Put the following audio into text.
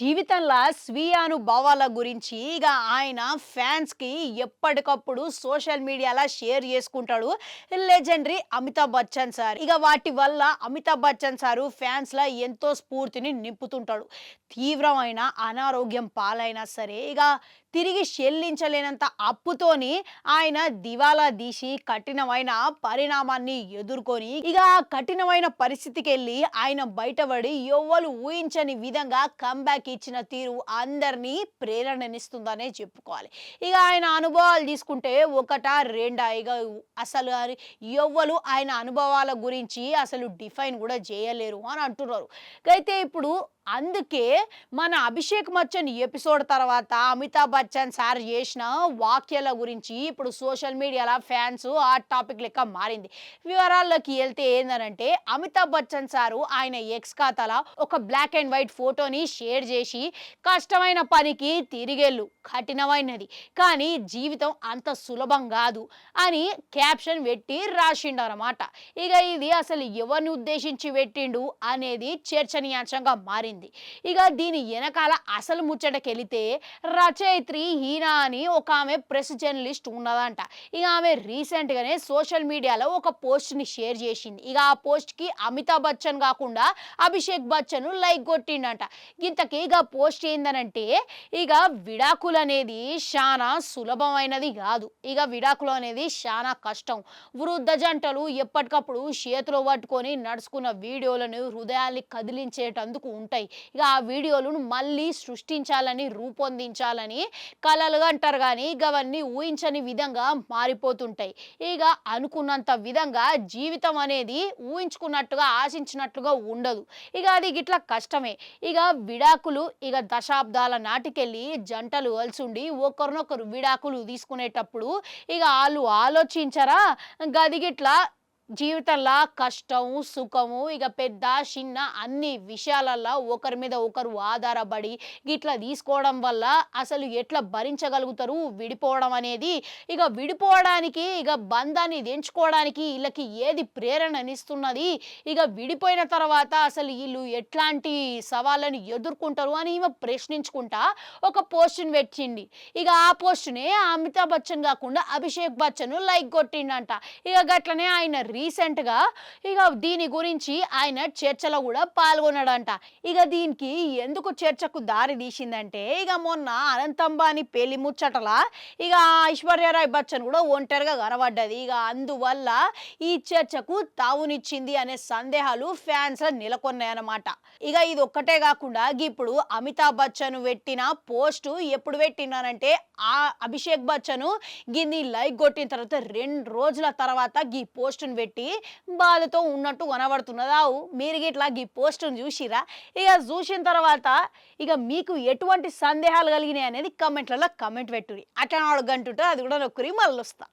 జీవితంలో స్వీయ అనుభవాల గురించి ఇక ఆయన ఫ్యాన్స్కి ఎప్పటికప్పుడు సోషల్ మీడియాలో షేర్ చేసుకుంటాడు లెజెండరీ అమితాబ్ బచ్చన్ సార్. ఇక వాటి వల్ల అమితాబ్ బచ్చన్ సారు ఫ్యాన్స్లో ఎంతో స్ఫూర్తిని నింపుతుంటాడు. తీవ్రమైన అనారోగ్యం పాలైనా సరే ఇక తిరిగి చెల్లించలేనంత అప్పుతోని ఆయన దివాలా తీసి కఠినమైన పరిణామాన్ని ఎదుర్కొని ఇక ఆ కఠినమైన పరిస్థితికి వెళ్ళి ఆయన బయటపడి ఎవ్వరు ఊహించని విధంగా కంబ్యాక్ ఇచ్చిన తీరు అందరినీ ప్రేరణనిస్తుందనే చెప్పుకోవాలి. ఇక ఆయన అనుభవాలు తీసుకుంటే ఒకటా రెండా? ఇక అసలు ఎవ్వరు ఆయన అనుభవాల గురించి అసలు డిఫైన్ కూడా చేయలేరు అని అంటున్నారు. అయితే ఇప్పుడు అందుకే మన అభిషేక్ బచ్చన్ ఎపిసోడ్ తర్వాత అమితాబ్ బచ్చన్ సార్ చేసిన వాక్యాల గురించి ఇప్పుడు సోషల్ మీడియాలో ఫ్యాన్స్ ఆ టాపిక్ లెక్క మారింది. వివరాల్లోకి వెళ్తే ఏందనంటే అమితాబ్ బచ్చన్ సారు ఆయన ఎక్స్ ఖాతాలో ఒక బ్లాక్ అండ్ వైట్ ఫోటోని షేర్ చేసి కష్టమైన పనికి తిరిగెళ్ళు. కఠినమైనది. కానీ జీవితం అంత సులభం కాదు అని క్యాప్షన్ పెట్టి రాసిండు అనమాట ఇక ఇది అసలు ఎవరిని ఉద్దేశించి పెట్టిండు అనేది చర్చనీయాంశంగా మారింది. ఇక దీని వెనకాల అసలు ముచ్చటకెళితే రచయిత్రి హీనా అని ఒక ఆమె ప్రెస్ జర్నలిస్ట్ ఉన్నదంట. ఇక ఆమె రీసెంట్గానే సోషల్ మీడియాలో ఒక పోస్ట్ని షేర్ చేసింది. ఇక ఆ పోస్ట్కి అమితాబ్ బచ్చన్ కాకుండా అభిషేక్ బచ్చన్ లైక్ కొట్టిండంట. ఇంతకీ ఇక పోస్ట్ ఏందనంటే ఇక విడాకులు అనేది చాలా సులభమైనది కాదు. ఇక విడాకులు అనేది చాలా కష్టం. వృద్ధ జంటలు ఎప్పటికప్పుడు చేతిలో పట్టుకొని నడుచుకున్న వీడియోలను హృదయాన్ని కదిలించేటందుకు ఉంటాయి. ఇక ఆ వీడియోలను మళ్ళీ సృష్టించాలని రూపొందించాలని కళలుగా అంటారు కానీ ఇక అవన్నీ ఊహించని విధంగా మారిపోతుంటాయి. ఇక అనుకున్నంత విధంగా జీవితం అనేది ఊహించుకున్నట్టుగా ఆశించినట్లుగా ఉండదు. ఇక అది గిట్ల కష్టమే. ఇక విడాకులు ఇక దశాబ్దాల నాటికెళ్ళి జంటలు కలిసుండి ఒకరినొకరు విడాకులు తీసుకునేటప్పుడు ఇక వాళ్ళు ఆలోచించరా? గది గిట్లా జీవితంలో కష్టం సుఖము ఇక పెద్ద చిన్న అన్ని విషయాలల్లో ఒకరి మీద ఒకరు ఆధారపడి ఇట్లా తీసుకోవడం వల్ల అసలు ఎట్లా భరించగలుగుతారు? విడిపోవడం అనేది ఇక విడిపోవడానికి ఇక బంధాన్ని తెంచుకోవడానికి వీళ్ళకి ఏది ప్రేరణనిస్తున్నది ఇక విడిపోయిన తర్వాత అసలు వీళ్ళు ఎట్లాంటి సవాళ్ళని ఎదుర్కొంటారు అని ఈమె ప్రశ్నించుకుంటా ఒక పోస్ట్ని పెట్టింది. ఇక ఆ పోస్ట్ని అమితాబ్ బచ్చన్ కాకుండా అభిషేక్ బచ్చన్ లైక్ కొట్టిండంట. ఇక గట్లనే ఆయన రీసెంట్గా ఇక దీని గురించి ఆయన చర్చలో కూడా పాల్గొన్నాడంట. ఇక దీనికి ఎందుకు చర్చకు దారి తీసిందంటే ఇక మొన్న అనంత్ అంబానీ పెళ్ళి ముచ్చటల ఇక ఐశ్వర్యరాయ్ బచ్చన్ కూడా ఒంటరిగా కనబడ్డది. ఇక అందువల్ల ఈ చర్చకు తావునిచ్చింది అనే సందేహాలు ఫ్యాన్స్ నెలకొన్నాయన్నమాట. ఇక ఇది ఒక్కటే కాకుండా ఇప్పుడు అమితాబ్ బచ్చన్ పెట్టిన పోస్టు ఎప్పుడు పెట్టినానంటే ఆ అభిషేక్ బచ్చన్ గిన్ని లైక్ కొట్టిన తర్వాత రెండు రోజుల తర్వాత గీ పోస్టును పెట్టి బాధతో ఉన్నట్టు కనబడుతున్నదావు మీరు ఇట్లా ఈ పోస్టును చూసిరా? ఇక చూసిన తర్వాత ఇక మీకు ఎటువంటి సందేహాలు కలిగినాయి అనేది కమెంట్లలో కమెంట్ పెట్టురి అట్లా నాలుగు అది కూడా నొక్కురి మళ్ళీ వస్తా